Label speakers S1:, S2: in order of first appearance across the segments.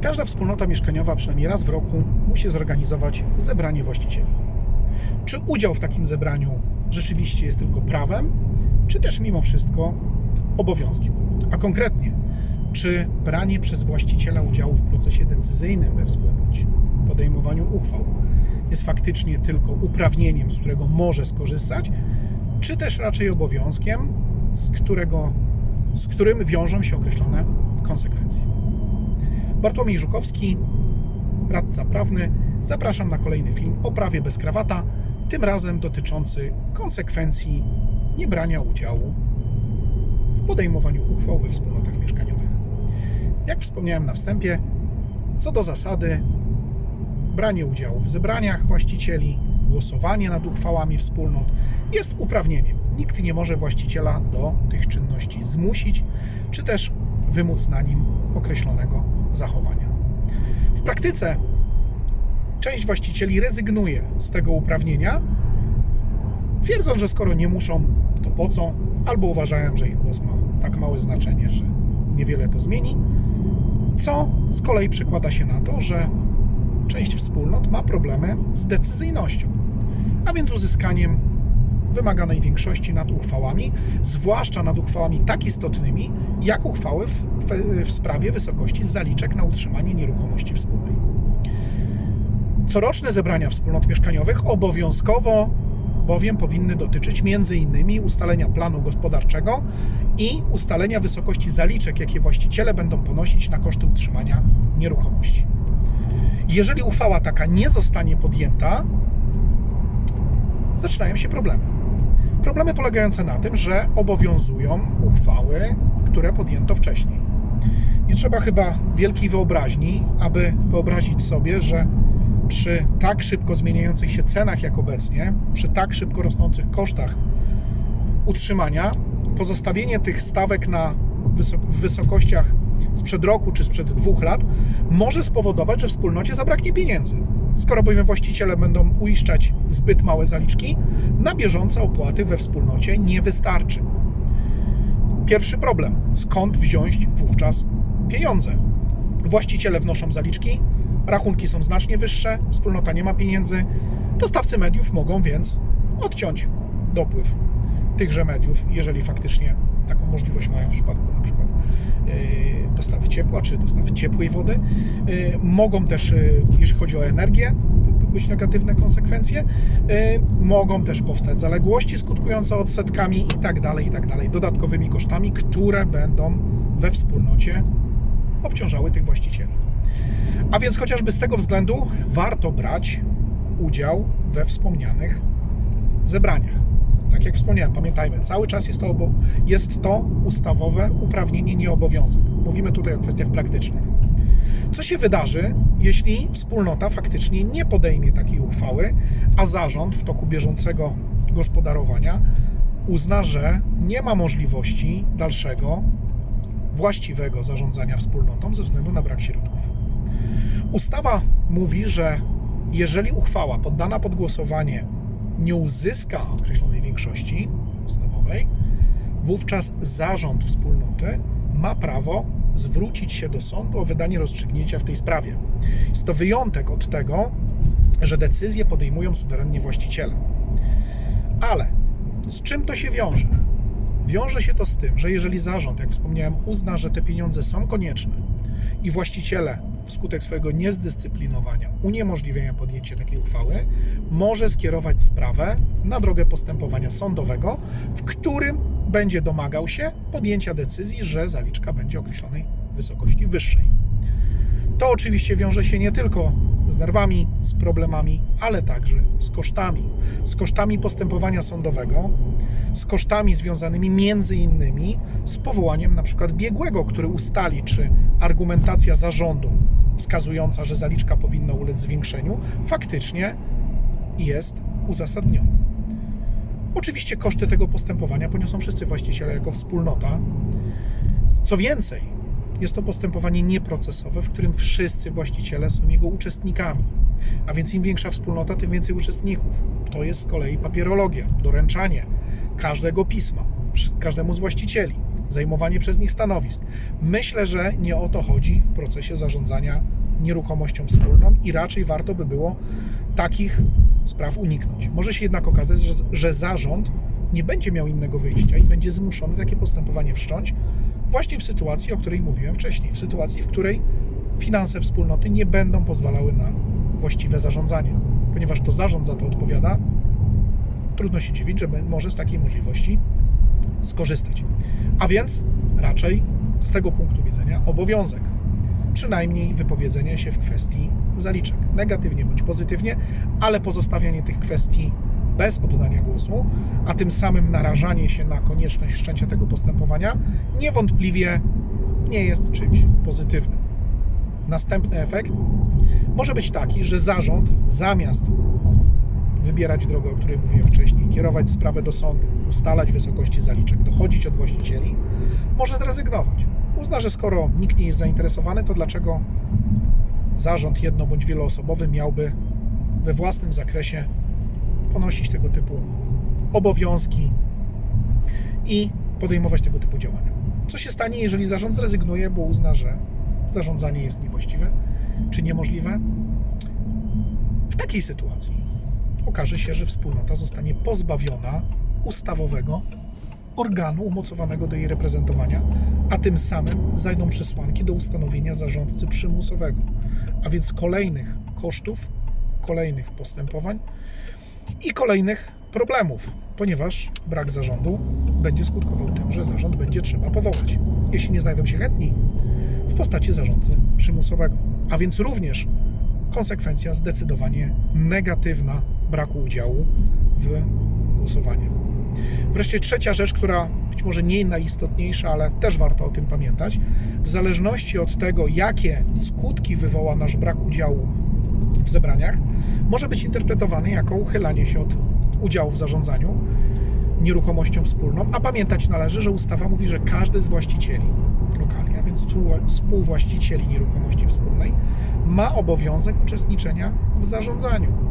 S1: Każda wspólnota mieszkaniowa przynajmniej raz w roku musi zorganizować zebranie właścicieli. Czy udział w takim zebraniu rzeczywiście jest tylko prawem, czy też mimo wszystko obowiązkiem? A konkretnie, czy branie przez właściciela udziału w procesie decyzyjnym we wspólnocie, podejmowaniu uchwał, jest faktycznie tylko uprawnieniem, z którego może skorzystać, czy też raczej obowiązkiem, z, którego, z którym wiążą się określone konsekwencje. Bartłomiej Żukowski, radca prawny. Zapraszam na kolejny film o prawie bez krawata, tym razem dotyczący konsekwencji niebrania udziału w podejmowaniu uchwał we wspólnotach mieszkaniowych. Jak wspomniałem na wstępie, co do zasady, branie udziału w zebraniach właścicieli, głosowanie nad uchwałami wspólnot jest uprawnieniem. Nikt nie może właściciela do tych czynności zmusić, czy też wymóc na nim określonego zachowania. W praktyce część właścicieli rezygnuje z tego uprawnienia, twierdząc, że skoro nie muszą, to po co, albo uważają, że ich głos ma tak małe znaczenie, że niewiele to zmieni, co z kolei przekłada się na to, że część wspólnot ma problemy z decyzyjnością, a więc uzyskaniem wymaganej większości nad uchwałami, zwłaszcza nad uchwałami tak istotnymi, jak uchwały w, w, sprawie wysokości zaliczek na utrzymanie nieruchomości wspólnej. Coroczne zebrania wspólnot mieszkaniowych obowiązkowo bowiem powinny dotyczyć m.in. ustalenia planu gospodarczego i ustalenia wysokości zaliczek, jakie właściciele będą ponosić na koszty utrzymania nieruchomości. Jeżeli uchwała taka nie zostanie podjęta, zaczynają się problemy. Problemy polegające na tym, że obowiązują uchwały, które podjęto wcześniej. Nie trzeba chyba wielkiej wyobraźni, aby wyobrazić sobie, że przy tak szybko zmieniających się cenach jak obecnie, przy tak szybko rosnących kosztach utrzymania, pozostawienie tych stawek na wysok- w wysokościach sprzed roku czy sprzed dwóch lat może spowodować, że wspólnocie zabraknie pieniędzy. Skoro bowiem właściciele będą uiszczać zbyt małe zaliczki, na bieżące opłaty we wspólnocie nie wystarczy. Pierwszy problem: skąd wziąć wówczas pieniądze? Właściciele wnoszą zaliczki, rachunki są znacznie wyższe, wspólnota nie ma pieniędzy, dostawcy mediów mogą więc odciąć dopływ tychże mediów, jeżeli faktycznie taką możliwość mają w przypadku yy, dostawy ciepła czy dostawy ciepłej wody. Yy, Mogą też, yy, jeżeli chodzi o energię, być negatywne konsekwencje. Mogą też powstać zaległości skutkujące odsetkami i tak dalej, i tak dalej, dodatkowymi kosztami, które będą we wspólnocie obciążały tych właścicieli. A więc chociażby z tego względu warto brać udział we wspomnianych zebraniach. Tak jak wspomniałem, pamiętajmy, cały czas jest to, jest to ustawowe uprawnienie, nie obowiązek. Mówimy tutaj o kwestiach praktycznych. Co się wydarzy, jeśli wspólnota faktycznie nie podejmie takiej uchwały, a zarząd w toku bieżącego gospodarowania uzna, że nie ma możliwości dalszego właściwego zarządzania wspólnotą ze względu na brak środków? Ustawa mówi, że jeżeli uchwała poddana pod głosowanie nie uzyska określonej większości ustawowej, wówczas zarząd wspólnoty ma prawo zwrócić się do sądu o wydanie rozstrzygnięcia w tej sprawie. Jest to wyjątek od tego, że decyzje podejmują suwerennie właściciele. Ale z czym to się wiąże? Wiąże się to z tym, że jeżeli zarząd, jak wspomniałem, uzna, że te pieniądze są konieczne i właściciele wskutek swojego niezdyscyplinowania, uniemożliwienia podjęcia takiej uchwały, może skierować sprawę na drogę postępowania sądowego, w którym będzie domagał się podjęcia decyzji, że zaliczka będzie określonej wysokości wyższej. To oczywiście wiąże się nie tylko z nerwami, z problemami, ale także z kosztami. Z kosztami postępowania sądowego, z kosztami związanymi między innymi z powołaniem na przykład biegłego, który ustali, czy argumentacja zarządu wskazująca, że zaliczka powinna ulec zwiększeniu, faktycznie jest uzasadniona. Oczywiście koszty tego postępowania poniosą wszyscy właściciele jako wspólnota. Co więcej, jest to postępowanie nieprocesowe, w którym wszyscy właściciele są jego uczestnikami. A więc im większa wspólnota, tym więcej uczestników. To jest z kolei papierologia, doręczanie każdego pisma każdemu z właścicieli. Zajmowanie przez nich stanowisk. Myślę, że nie o to chodzi w procesie zarządzania nieruchomością wspólną i raczej warto by było takich spraw uniknąć. Może się jednak okazać, że, że zarząd nie będzie miał innego wyjścia i będzie zmuszony takie postępowanie wszcząć właśnie w sytuacji, o której mówiłem wcześniej, w sytuacji, w której finanse wspólnoty nie będą pozwalały na właściwe zarządzanie, ponieważ to zarząd za to odpowiada. Trudno się dziwić, że może z takiej możliwości skorzystać. A więc raczej z tego punktu widzenia obowiązek, przynajmniej wypowiedzenia się w kwestii zaliczek, negatywnie bądź pozytywnie, ale pozostawianie tych kwestii bez oddania głosu, a tym samym narażanie się na konieczność wszczęcia tego postępowania, niewątpliwie nie jest czymś pozytywnym. Następny efekt może być taki, że zarząd zamiast wybierać drogę, o której mówiłem wcześniej, kierować sprawę do sądu, ustalać wysokości zaliczek, dochodzić od właścicieli, może zrezygnować. Uzna, że skoro nikt nie jest zainteresowany, to dlaczego zarząd jedno bądź wieloosobowy miałby we własnym zakresie ponosić tego typu obowiązki i podejmować tego typu działania. Co się stanie, jeżeli zarząd zrezygnuje, bo uzna, że zarządzanie jest niewłaściwe czy niemożliwe? W takiej sytuacji okaże się, że wspólnota zostanie pozbawiona ustawowego organu umocowanego do jej reprezentowania, a tym samym zajdą przesłanki do ustanowienia zarządcy przymusowego, a więc kolejnych kosztów, kolejnych postępowań i kolejnych problemów, ponieważ brak zarządu będzie skutkował tym, że zarząd będzie trzeba powołać, jeśli nie znajdą się chętni, w postaci zarządcy przymusowego. A więc również konsekwencja zdecydowanie negatywna braku udziału w głosowaniu. Wreszcie trzecia rzecz, która być może nie najistotniejsza, ale też warto o tym pamiętać. W zależności od tego, jakie skutki wywoła nasz brak udziału w zebraniach, może być interpretowany jako uchylanie się od udziału w zarządzaniu nieruchomością wspólną, a pamiętać należy, że ustawa mówi, że każdy z właścicieli lokali, a więc współwłaścicieli nieruchomości wspólnej, ma obowiązek uczestniczenia w zarządzaniu.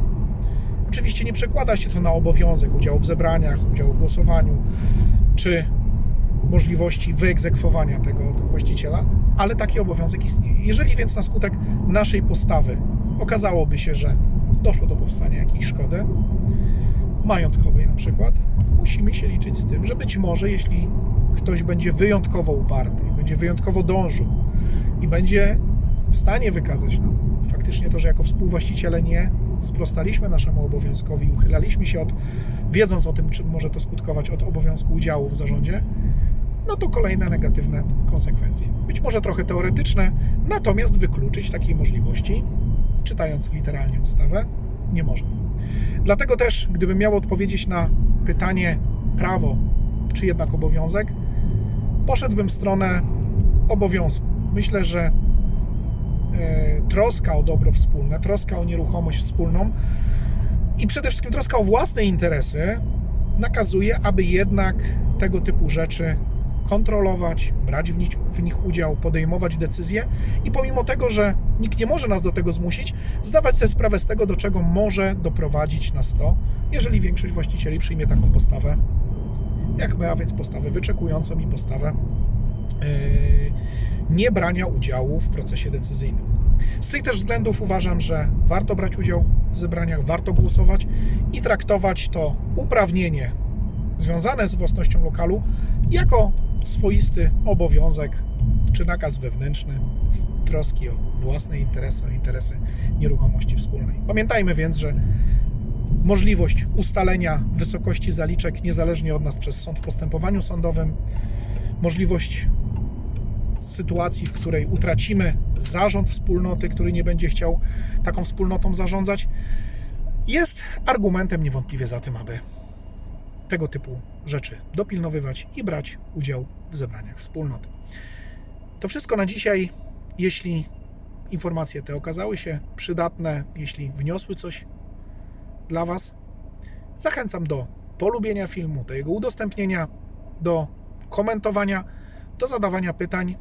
S1: Oczywiście nie przekłada się to na obowiązek udziału w zebraniach, udziału w głosowaniu, czy możliwości wyegzekwowania tego właściciela, ale taki obowiązek istnieje. Jeżeli więc na skutek naszej postawy okazałoby się, że doszło do powstania jakiejś szkody, majątkowej na przykład, musimy się liczyć z tym, że być może jeśli ktoś będzie wyjątkowo uparty, będzie wyjątkowo dążył i będzie w stanie wykazać nam faktycznie to, że jako współwłaściciele nie sprostaliśmy naszemu obowiązkowi, uchylaliśmy się od, wiedząc o tym, czym może to skutkować, od obowiązku udziału w zarządzie, no to kolejne negatywne konsekwencje. Być może trochę teoretyczne, natomiast wykluczyć takiej możliwości, czytając literalnie ustawę, nie można. Dlatego też, gdybym miał odpowiedzieć na pytanie prawo, czy jednak obowiązek, poszedłbym w stronę obowiązku. Myślę, że troska o dobro wspólne, troska o nieruchomość wspólną i przede wszystkim troska o własne interesy nakazuje, aby jednak tego typu rzeczy kontrolować, brać w nich, w nich udział, podejmować decyzje i pomimo tego, że nikt nie może nas do tego zmusić, zdawać sobie sprawę z tego, do czego może doprowadzić nas to, jeżeli większość właścicieli przyjmie taką postawę jak my, a więc postawę wyczekującą i postawę yy, niebrania udziału w procesie decyzyjnym. Z tych też względów uważam, że warto brać udział w zebraniach, warto głosować i traktować to uprawnienie związane z własnością lokalu jako swoisty obowiązek czy nakaz wewnętrzny troski o własne interesy, o interesy nieruchomości wspólnej. Pamiętajmy więc, że możliwość ustalenia wysokości zaliczek niezależnie od nas przez sąd w postępowaniu sądowym, możliwość sytuacji, w której utracimy zarząd wspólnoty, który nie będzie chciał taką wspólnotą zarządzać, jest argumentem niewątpliwie za tym, aby tego typu rzeczy dopilnowywać i brać udział w zebraniach wspólnoty. To wszystko na dzisiaj. Jeśli informacje te okazały się przydatne, jeśli wniosły coś dla Was, zachęcam do polubienia filmu, do jego udostępnienia, do komentowania, do zadawania pytań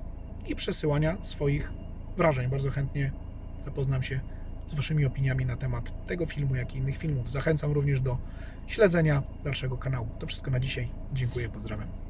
S1: i przesyłania swoich wrażeń. Bardzo chętnie zapoznam się z Waszymi opiniami na temat tego filmu, jak i innych filmów. Zachęcam również do śledzenia dalszego kanału. To wszystko na dzisiaj. Dziękuję, pozdrawiam.